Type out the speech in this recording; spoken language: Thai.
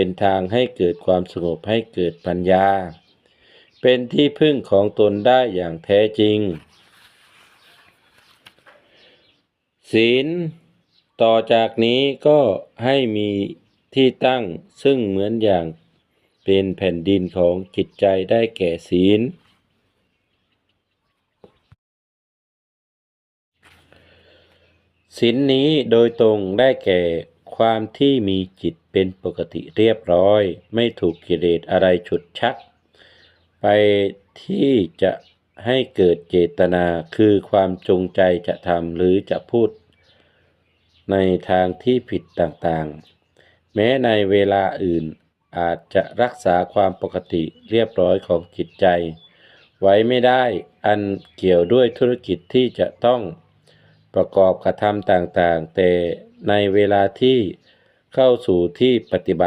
เป็นทางให้เกิดความสงบให้เกิดปัญญา เป็นที่พึ่งของตนได้อย่างแท้จริง ศีล ต่อจากนี้ก็ให้มีที่ตั้งซึ่งเหมือนอย่างเป็นแผ่นดินของจิตใจได้แก่ศีล ศีลนนี้โดยตรงได้แก่ ความที่มีจิตเป็นปกติเรียบร้อย ไม่ถูกกิเลสอะไรฉุดชัก ไปที่จะให้เกิดเจตนาคือความจงใจจะทำหรือจะพูด ในทางที่ผิดต่างๆ แม้ในเวลาอื่นอาจจะรักษาความปกติเรียบร้อยของจิตใจ ไว้ไม่ได้อันเกี่ยวด้วยธุรกิจที่จะต้อง ประกอบกระทำต่างๆ แต่ในเวลาที่เข้าสู่ที่ปฏิบัติ